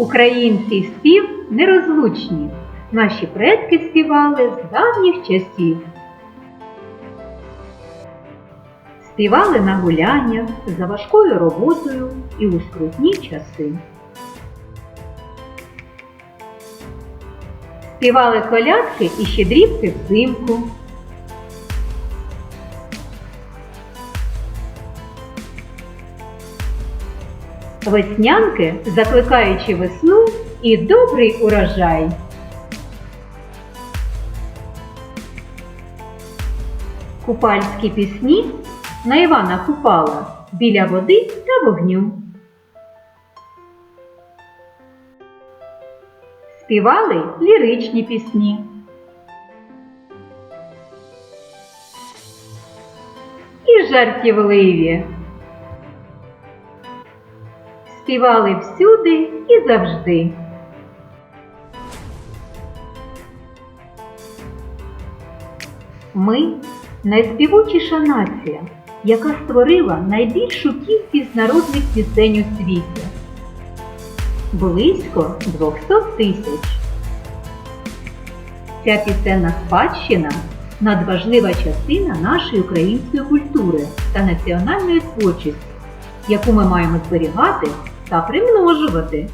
Український спів нерозлучні. Наші предки співали з давніх часів. Співали на гуляннях за важкою роботою і у скрутні часи. Співали колядки і щедрівки взимку. Веснянки, закликаючи весну і добрий урожай. Купальські пісні на Івана Купала біля води та вогню. Співали ліричні пісні. І жартівливі. Співали всюди і завжди. Ми найспівучіша нація, яка створила найбільшу кількість народних пісень у світі. Близько 200 тисяч. Ця пісенна спадщина надважлива частина нашої української культури та національної творчості, яку ми маємо зберігати та примножувати